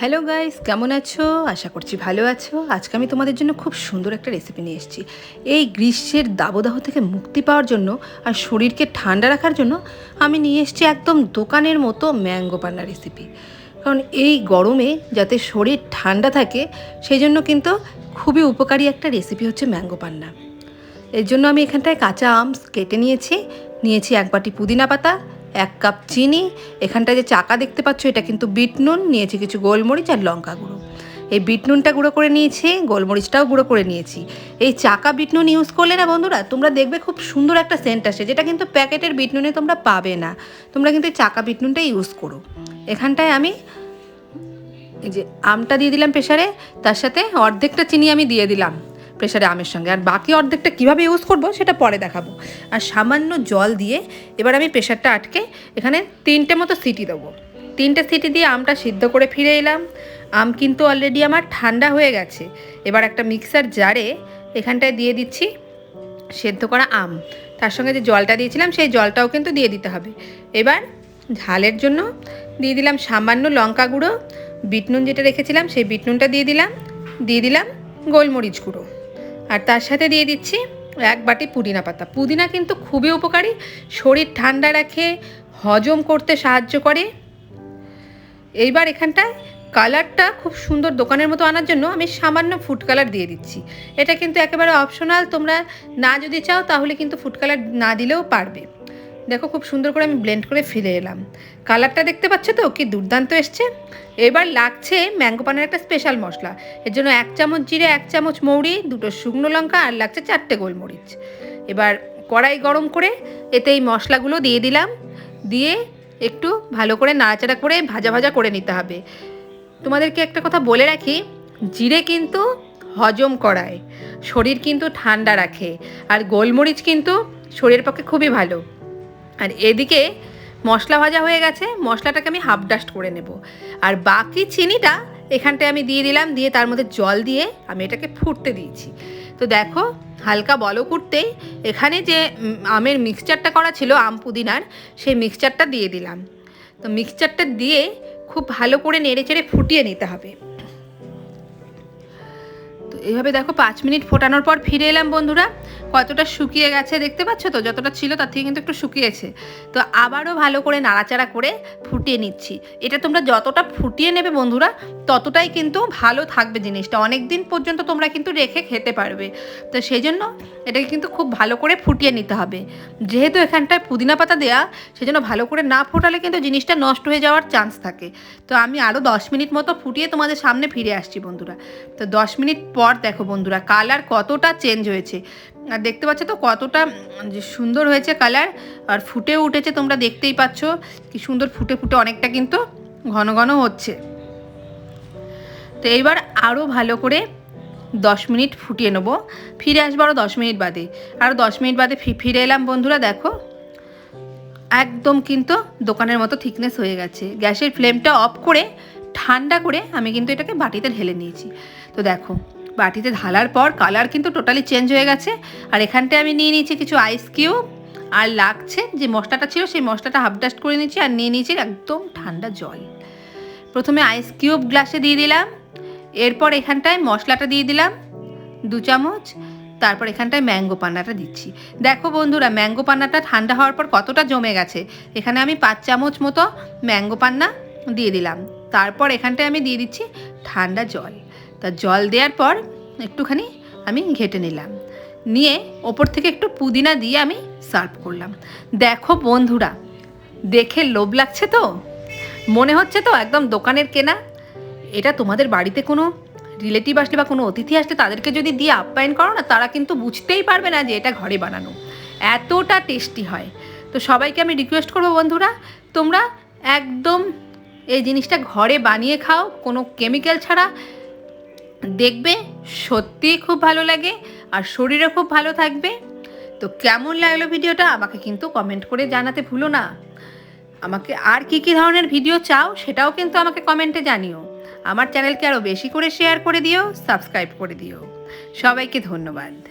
Hello guys কেমন আছো? আশা করছি ভালো আছো। আজকে আমি তোমাদের জন্য খুব সুন্দর একটা রেসিপি নিয়ে এসেছি। এই গ্রীষ্মের দাবদাহ থেকে মুক্তি পাওয়ার জন্য আর শরীরকে ঠান্ডা রাখার জন্য আমি নিয়ে এসেছি একদম দোকানের মতো ম্যাঙ্গো পান্না রেসিপি কারণ এই গরমে যাতে শরীর ঠান্ডা থাকে, সেই জন্য কিন্তু খুবই উপকারী একটা রেসিপি হচ্ছে ম্যাঙ্গো পান্না। এর জন্য আমি এখানটায় কাঁচা আম কেটে নিয়েছি। নিয়েছি এক বাটি পুদিনা পাতা এক কাপ চিনি, এখানটায় যে চাকা দেখতে পাচ্ছ, এটা কিন্তু বিট নুন, নিয়েছি কিছু গোলমরিচ আর লঙ্কা গুঁড়ো। এই বিট নুনটা গুঁড়ো করে নিয়েছি, গোলমরিচটাও গুঁড়ো করে নিয়েছি। এই চাকা বিট নুন ইউজ করলে না বন্ধুরা, তোমরা দেখবে খুব সুন্দর একটা সেন্ট আসে, যেটা কিন্তু প্যাকেটের বিট নুনে তোমরা পাবে না। তোমরা কিন্তু এই চাকা বিট নুনটা ইউজ করো। এখানটায় আমি এই যে আমটা দিয়ে দিলাম প্রেশারে তার সাথে অর্ধেকটা চিনি আমি দিয়ে দিলাম। প্রেশারে আমের সঙ্গে। আর বাকি অর্ধেকটা কীভাবে ইউজ করব সেটা পরে দেখাবো। আর সামান্য জল দিয়ে এবার আমি প্রেশারটা আটকে এখানে তিনটে মতো সিটি দেবো। তিনটে সিটি দিয়ে আমটা সিদ্ধ করে ফিরে এলাম। আম কিন্তু অলরেডি আমার ঠান্ডা হয়ে গেছে। এবার একটা মিক্সার জারে এখানটায় দিয়ে দিচ্ছি সেদ্ধ করা আম। তার সঙ্গে যে জলটা দিয়েছিলাম, সেই জলটাও কিন্তু দিয়ে দিতে হবে। এবার ঝালের জন্য দিয়ে দিলাম সামান্য লঙ্কা গুঁড়ো, বিট নুন যেটা রেখেছিলাম, সেই বিট নুনটা দিয়ে দিলাম। দিয়ে দিলাম গোলমরিচ গুঁড়ো। আর তার সাথে দিয়ে দিচ্ছি এক বাটি পুদিনা পাতা। পুদিনা কিন্তু খুবই উপকারী, শরীর ঠান্ডা রাখে, হজম করতে সাহায্য করে। এইবার এখানটায় কালারটা খুব সুন্দর দোকানের মতো আনার জন্য আমি সামান্য ফুড কালার দিয়ে দিচ্ছি। এটা কিন্তু একেবারে অপশনাল তোমরা না যদি চাও তাহলে কিন্তু ফুড কালার না দিলেও পারবে। দেখো খুব সুন্দর করে আমি ব্লেন্ড করে ফিরে এলাম। কালারটা দেখতে পাচ্ছ তো? কি দুর্দান্ত এসছে। এবার লাগছে ম্যাঙ্গো পানের একটা স্পেশাল মশলা। এর জন্য এক চামচ জিরে, এক চামচ মৌরি, দুটো শুকনো লঙ্কা আর লাগছে চারটে গোলমরিচ। এবার কড়াই গরম করে এতে এই মশলাগুলো দিয়ে দিলাম। দিয়ে একটু ভালো করে নাড়াচাড়া করে ভাজা ভাজা করে নিতে হবে। তোমাদেরকে একটা কথা বলে রাখি, জিরে কিন্তু হজম করায়, শরীর কিন্তু ঠান্ডা রাখে, আর গোলমরিচ কিন্তু শরীরের পক্ষে খুবই ভালো। আর এদিকে মশলা ভাজা হয়ে গেছে, মশলাটাকে আমি হাফ ডাস্ট করে নেব। আর বাকি চিনিটা এখানটায় আমি দিয়ে দিলাম, দিয়ে তার মধ্যে জল দিয়ে আমি এটাকে ফুটতে দিয়েছি। তো দেখো, হালকা বলো করতেই এখানে যে আমের মিক্সচারটা করা ছিল, আম পুদিনার, সেই মিক্সচারটা দিয়ে দিলাম। তো মিক্সচারটা দিয়ে খুব ভালো করে নেড়ে চেড়ে ফুটিয়ে নিতে হবে। এইভাবে দেখো পাঁচ মিনিট ফোটানোর পর ফিরে এলাম বন্ধুরা। কতটা শুকিয়ে গেছে দেখতে পাচ্ছ তো? যতটা ছিল তার থেকে কিন্তু একটু শুকিয়েছে। তো আবারও ভালো করে নাড়াচাড়া করে ফুটিয়ে নিচ্ছি। এটা তোমরা যতটা ফুটিয়ে নেবে বন্ধুরা, ততটাই কিন্তু ভালো থাকবে জিনিসটা। অনেক দিন পর্যন্ত তোমরা কিন্তু রেখে খেতে পারবে। তো সেই জন্য এটাকে কিন্তু খুব ভালো করে ফুটিয়ে নিতে হবে। যেহেতু এখানটায় পুদিনা পাতা দেয়া সেজন্য ভালো করে না ফোটালে কিন্তু জিনিসটা নষ্ট হয়ে যাওয়ার চান্স থাকে। তো আমি আরও দশ মিনিট মতো ফুটিয়ে তোমাদের সামনে ফিরে আসছি বন্ধুরা। তো দশ মিনিট পর দেখো বন্ধুরা কালার কতটা চেঞ্জ হয়েছে। আর দেখতে পাচ্ছ তো কতটা, যে সুন্দর হয়েছে কালার আর ফুটে উঠেছে তোমরা দেখতেই পাচ্ছ, কি সুন্দর ফুটে ফুটে অনেকটা কিন্তু ঘন ঘন হচ্ছে। তো এইবার আরও ভালো করে দশ মিনিট ফুটিয়ে নেব। ফিরে আসব আরও দশ মিনিট বাদে। আরও দশ মিনিট বাদে ফিরে এলাম বন্ধুরা, দেখো। একদম কিন্তু দোকানের মতো থিকনেস হয়ে গেছে। গ্যাসের ফ্লেমটা অফ করে, ঠান্ডা করে আমি কিন্তু এটাকে বাটিতে ঢেলে নিয়েছি। তো দেখো বাটিতে ঢালার পর কালার কিন্তু টোটালি চেঞ্জ হয়ে গেছে। আর এখানটায় আমি নিয়ে নিয়েছি কিছু আইস কিউব আর লাগছে যে মশলাটা ছিল, সেই মশলাটা হাফ ডাস্ট করে নিয়েছি আর নিয়ে নিয়েছি একদম ঠান্ডা জল। প্রথমে আইস কিউব গ্লাসে দিয়ে দিলাম। এরপর এখানটায় মশলাটা দিয়ে দিলাম, দু চামচ। তারপর এখানটায় ম্যাঙ্গো পান্নাটা দিচ্ছি। দেখো বন্ধুরা ম্যাঙ্গো পান্নাটা ঠান্ডা হওয়ার পর কতটা জমে গেছে। এখানে আমি পাঁচ চামচ মতো ম্যাঙ্গো পান্না দিয়ে দিলাম। তারপর এখানটায় আমি দিয়ে দিচ্ছি ঠান্ডা জল। তা জল দেওয়ার পর একটুখানি আমি ঘেটে নিলাম। নিয়ে ওপর থেকে একটু পুদিনা দিয়ে আমি সার্ভ করলাম। দেখো বন্ধুরা, দেখে লোভ লাগছে তো? মনে হচ্ছে তো একদম দোকানের কেনা। এটা তোমাদের বাড়িতে কোনো রিলেটিভ আসলে বা কোনো অতিথি আসলে তাদেরকে যদি দিয়ে আপ্যায়ন করো না, তারা কিন্তু বুঝতেই পারবে না যে এটা ঘরে বানানো। এতটা টেস্টি হয়। তো সবাইকে আমি রিকোয়েস্ট করব বন্ধুরা, তোমরা একদম এই জিনিসটা ঘরে বানিয়ে খাও, কোনো কেমিক্যাল ছাড়া। দেখবে সত্যিই খুব ভালো লাগে আর শরীরও খুব ভালো থাকবে। তো কেমন লাগল ভিডিওটা আমাকে কিন্তু কমেন্ট করে জানাতে ভুলো না। আমাকে আর কি কি ধরনের ভিডিও চাও সেটাও কিন্তু আমাকে কমেন্টে জানিও। আমার চ্যানেলকে আরও বেশি করে শেয়ার করে দিও সাবস্ক্রাইব করে দিও। সবাইকে ধন্যবাদ।